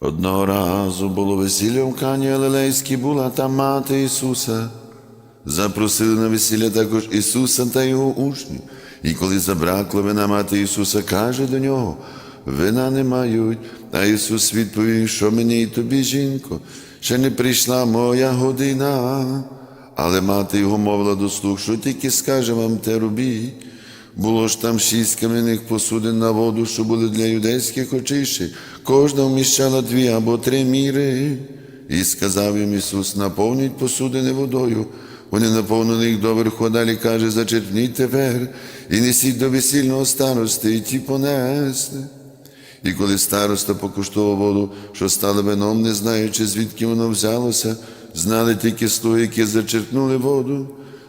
Одного разу було весілля в Кані Галилейській, була там мати Ісуса. Запросили на весілля також Ісуса та його учнів. І коли забракло вина мати Ісуса, каже до нього, вина не мають. А Ісус відповів, що мені і тобі, жінко, ще не прийшла моя година. Але мати його мовила до слуг, що тільки скаже вам те робіть. Було ж там шість кам'яних посудин на воду, що були для юдейських очищень. Кожна вміщала дві або три міри. І сказав їм Ісус, наповніть посудини водою. Вони наповнили їх доверху, а далі каже, зачерпніть тепер і несіть до весільного старости, і ті понесли. І коли староста покуштував воду, що стало вином, не знаючи, звідки воно взялося, знали тільки слуги, які зачерпнули воду.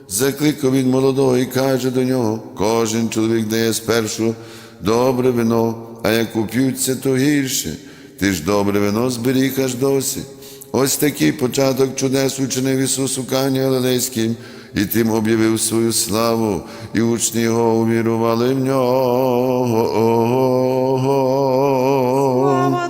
Закликав він молодого і каже до нього: кожен чоловік дає спершу добре вино, а як уп'ються, то гірше. Ти ж добре вино зберіг досі. Ось такий початок чудес учинив Ісус у Кані Галилейським, і тим об'явив свою славу, і учні його увірували в нього. Слава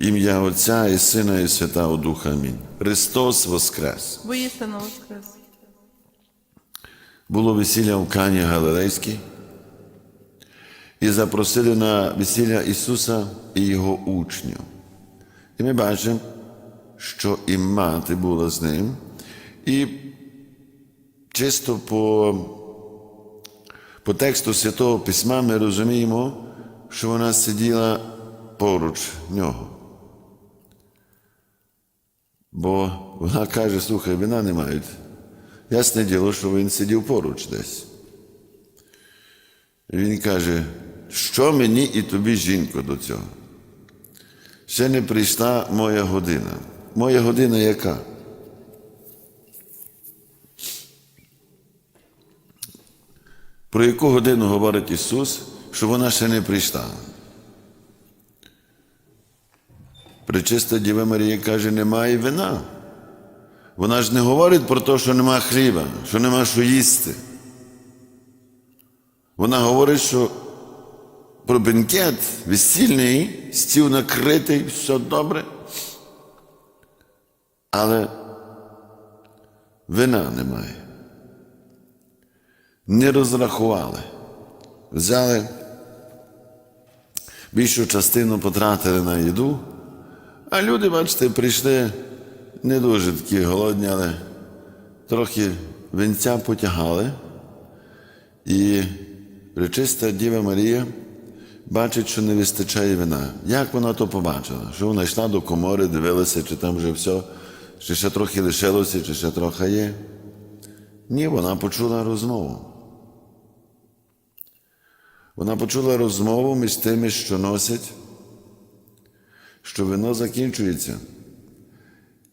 Ім'я Отця і Сина і Святого Духа. Амінь. Христос Воскрес! Воістину воскрес. Було весілля в Кані Галилейській, і запросили на весілля Ісуса і Його учнів. І ми бачимо, що і мати була з ним, і чисто по, по тексту Святого Письма ми розуміємо, що вона сиділа поруч нього. Бо вона каже, слухай, вина не мають. Ясне діло, що він сидів поруч десь. Він каже, що мені і тобі, жінко, до цього? Ще не прийшла моя година. Моя година яка? Про яку годину говорить Ісус, що вона ще не прийшла? Пречиста Діва Марія каже, немає вина. Вона ж не говорить про те, що нема хліба, що нема що їсти. Вона говорить, що про бенкет весільний, стіл накритий, все добре. Але вина немає. Не розрахували. Взяли більшу частину потратили на їду, а люди, бачите, прийшли не дуже такі голодні, але трохи венця потягали. І пречиста Діва Марія бачить, що не вистачає вина. Як вона то побачила? Що вона йшла до комори, дивилася, чи там вже все, чи ще трохи лишилося, чи ще трохи є. Ні, вона почула розмову. Вона почула розмову між тими, що носять, що вино закінчується.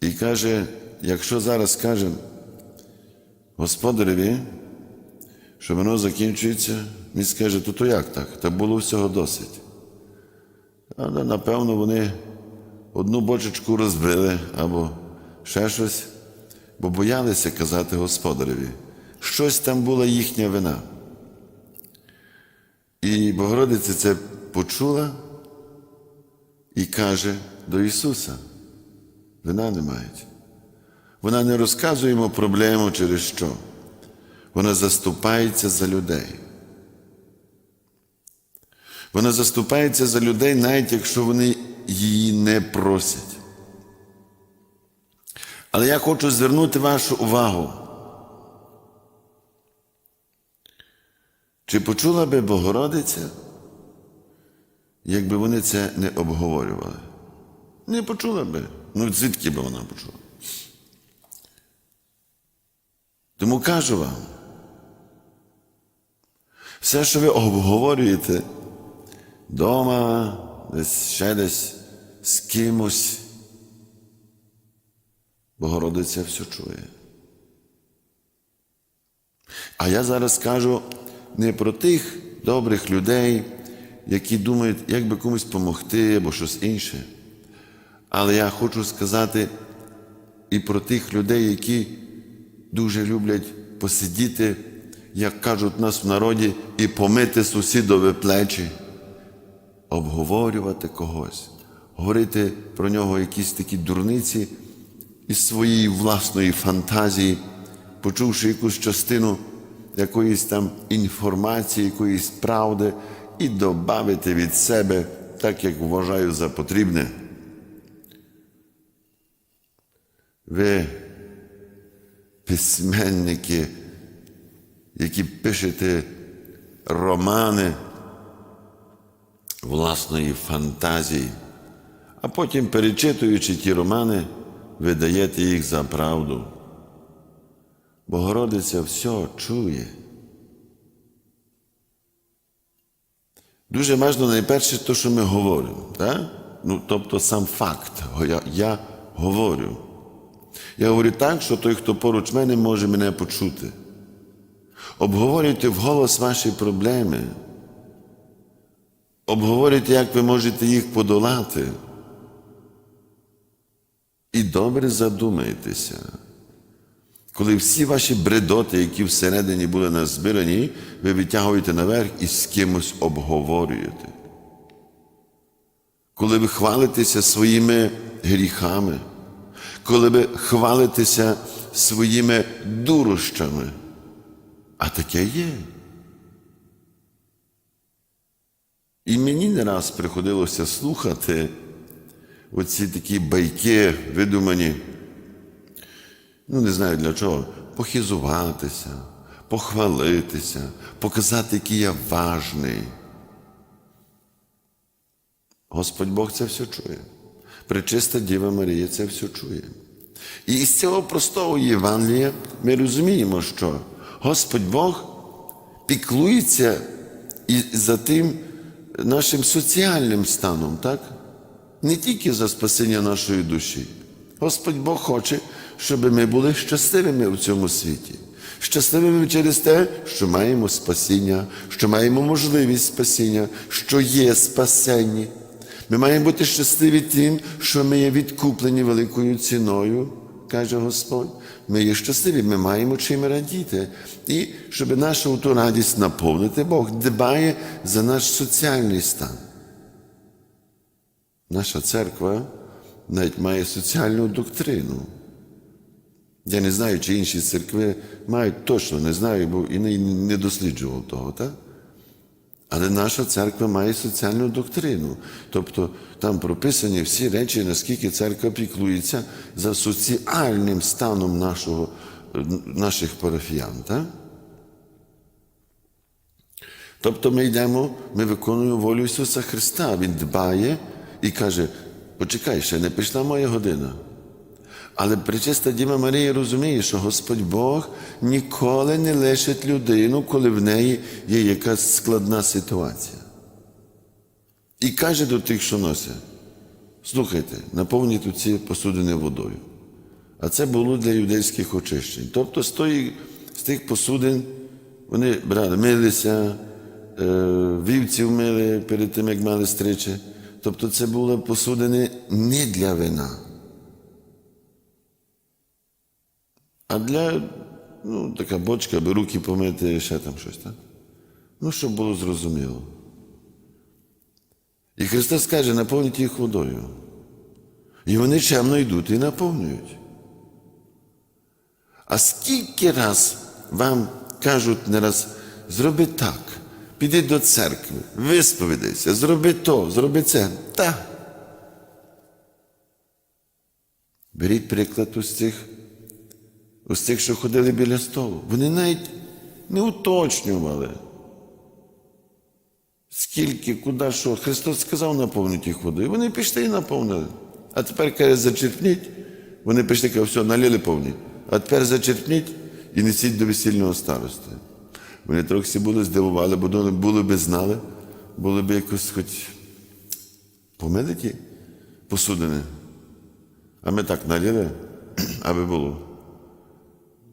І каже, якщо зараз скаже господареві, що воно закінчується, він скаже, то то як так? Та було всього досить. Але, напевно, вони одну бочечку розбили або ще щось, бо боялися казати господареві. Щось там була їхня вина. І Богородиця це почула і каже до Ісуса вина не мають. Вона не розказує йому проблему через що. Вона заступається за людей. Вона заступається за людей, навіть якщо вони її не просять. Але я хочу звернути вашу увагу. Чи почула би Богородиця, якби вони це не обговорювали? Не почула би. Ну, звідки би вона почула? Тому кажу вам, все, що ви обговорюєте вдома, десь ще десь з кимось, Богородиця все чує. А я зараз кажу не про тих добрих людей, які думають, як би комусь допомогти або щось інше. Але я хочу сказати і про тих людей, які дуже люблять посидіти як кажуть нас в народі, і помити сусідові плечі, обговорювати когось, говорити про нього якісь такі дурниці із своєї власної фантазії, почувши якусь частину якоїсь там інформації, якоїсь правди, і додати від себе так, як вважаю за потрібне. Ви, письменники, які пишете романи власної фантазії, а потім, перечитуючи ті романи, видаєте їх за правду. Богородиця все чує. Дуже важливо найперше те, що ми говоримо. Так? Ну, тобто сам факт. Я, я говорю. Я говорю так, що той, хто поруч мене, може мене почути. Обговорюйте вголос ваші проблеми. Обговорюйте, як ви можете їх подолати. І добре задумайтеся. Коли всі ваші бредоти, які всередині були назбирані, ви витягуєте наверх і з кимось обговорюєте. Коли ви хвалитеся своїми гріхами, коли ви хвалитеся своїми дурощами, а таке є. І мені не раз приходилося слухати оці такі байки видумані ну не знаю для чого, похизуватися, похвалитися, показати, який я важний. Господь Бог це все чує. Пречиста Діва Марія це все чує. І із цього простого Євангелія ми розуміємо, що Господь Бог піклується і за тим нашим соціальним станом, так? Не тільки за спасіння нашої душі. Господь Бог хоче, щоб ми були щасливими у цьому світі. Щасливими через те, що маємо спасіння, що маємо можливість спасіння, що є спасенні. Ми маємо бути щасливі тим, що ми є відкуплені великою ціною, каже Господь. Ми є щасливі, ми маємо чим радіти. І щоб нашу ту радість наповнити, Бог дбає за наш соціальний стан. Наша церква навіть має соціальну доктрину. Я не знаю, чи інші церкви мають точно, не знаю, бо і не, не досліджував того, так? Але наша церква має соціальну доктрину. Тобто там прописані всі речі, наскільки церква піклується за соціальним станом нашого, наших парафіян. Так? Тобто ми йдемо, ми виконуємо волю Ісуса Христа. Він дбає і каже: почекай, ще не прийшла моя година. Але причиста Діва Марія розуміє, що Господь Бог ніколи не лишить людину, коли в неї є якась складна ситуація. І каже до тих, що носять: слухайте, наповніть ці посудини водою. А це було для юдейських очищень. Тобто з, тої, з тих посудин вони брали, милися, е, вівців мили перед тим, як мали стричі. Тобто це були посудини не для вина. А для, ну, така бочка, аби руки помити, ще там щось, так? Ну, щоб було зрозуміло. І Христос каже, наповніть їх водою. І вони чемно йдуть і наповнюють. А скільки раз вам кажуть не раз, зроби так, піди до церкви, висповідайся, зроби то, зроби це. Так. Беріть приклад із цих ось тих, що ходили біля столу. Вони навіть не уточнювали. Скільки, куди, що. Христос сказав наповнити їх водою. Вони пішли і наповнили. А тепер каже, зачерпніть. Вони пішли, кажуть, все, налили повні. А тепер зачерпніть і несіть до весільного старости. Вони трохи були здивували, бо вони були би знали, були б якось хоч помилиті посудини. А ми так налили, аби було.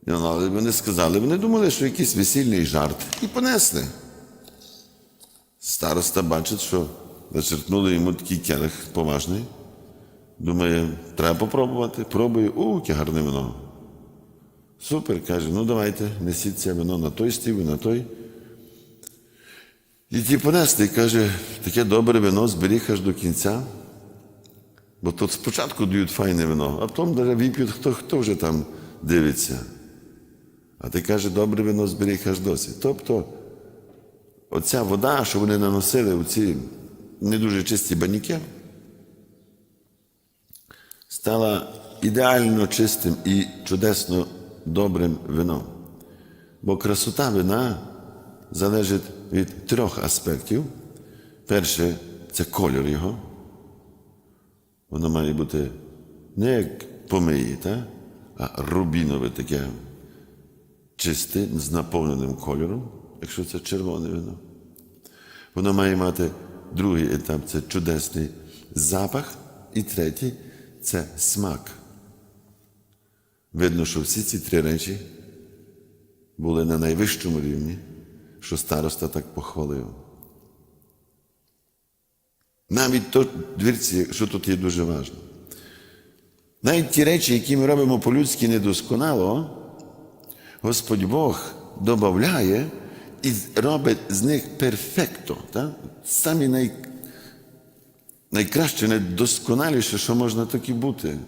Ну, Але вони сказали, вони думали, що якийсь весільний жарт. І понесли. Староста бачить, що зачерпнули йому такий келих поважний. Думає, треба попробувати. Пробує, о, яке гарне вино. Супер, каже, ну давайте, несіть це вино на той стіл і на той. І ті понесли, каже, таке добре вино зберіг аж до кінця. Бо тут спочатку дають файне вино, а потім вип'ють, хто, хто вже там дивиться. А ти каже, добре вино зберіг аж досі. Тобто, оця вода, що вони наносили у ці не дуже чисті баніки, стала ідеально чистим і чудесно добрим вином. Бо красота вина залежить від трьох аспектів. Перше це кольор його. Воно має бути не як помиї, та? а рубінове таке чисте, з наповненим кольором, якщо це червоне вино. Воно має мати другий етап це чудесний запах, і третій це смак. Видно, що всі ці три речі були на найвищому рівні, що староста так похвалив. Навіть то, дивіться, що тут є дуже важливо. Навіть ті речі, які ми робимо по-людськи недосконало, Господь Бог додає і робить з них перфекто. Так? Самі най... найкраще, найдосконаліше, що можна таки бути.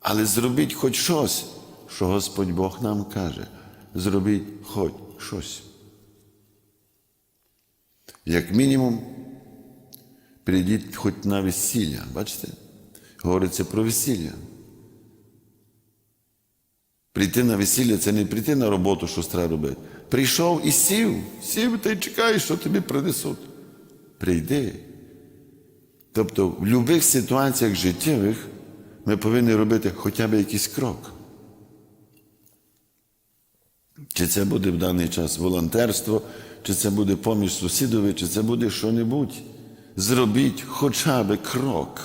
Але зробіть хоч щось, що Господь Бог нам каже. Зробіть хоч щось. Як мінімум, прийдіть хоч на весілля. Бачите? Говориться про весілля. Прийти на весілля це не прийти на роботу, що треба робити. Прийшов і сів, сів та й чекаєш, що тобі принесуть. Прийди. Тобто в будь-яких ситуаціях життєвих ми повинні робити хоча б якийсь крок. Чи це буде в даний час волонтерство, чи це буде поміж сусідові, чи це буде що-небудь. Зробіть хоча б крок.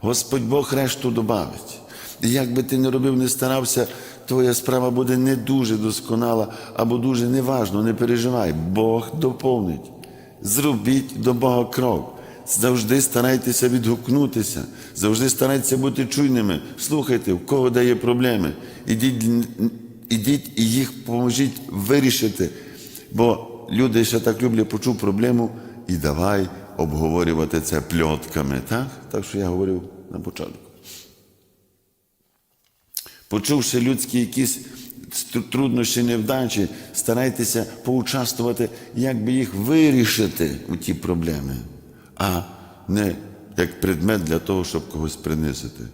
Господь Бог решту добавить. Як би ти не робив, не старався, твоя справа буде не дуже досконала або дуже неважно, не переживай. Бог доповнить. Зробіть до Бога крок. Завжди старайтеся відгукнутися, завжди старайтеся бути чуйними. Слухайте, в кого дає проблеми. Ідіть, ідіть і їх поможіть вирішити. Бо люди ще так люблять, почув проблему і давай обговорювати це пльотками. Так, так що я говорив на початку. Почувши людські якісь труднощі, невдачі, старайтеся поучаствувати, як би їх вирішити у ті проблеми, а не як предмет для того, щоб когось принизити.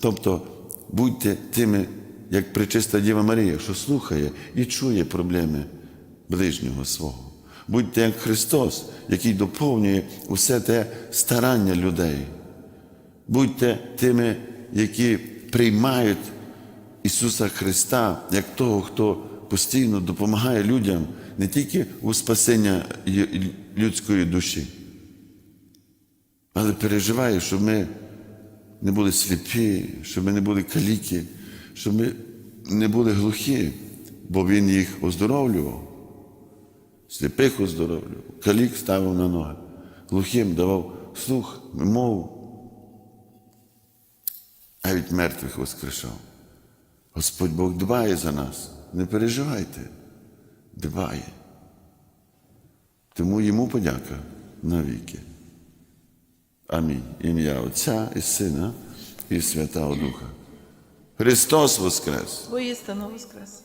Тобто будьте тими, як причиста Діва Марія, що слухає і чує проблеми ближнього свого. Будьте як Христос, який доповнює усе те старання людей. Будьте тими, які приймають Ісуса Христа як того, хто постійно допомагає людям не тільки у спасення людської душі, але переживає, щоб ми не були сліпі, щоб ми не були каліки, щоб ми не були глухі, бо Він їх оздоровлював. Сліпих оздоровлював, калік ставив на ноги, глухим давав слух, мову, а від мертвих воскрешав. Господь Бог дбає за нас. Не переживайте, дбає. Тому йому подяка навіки. Амінь. Ім'я Отця і Сина і Святого Духа. Христос Воскрес! Воістину воскрес.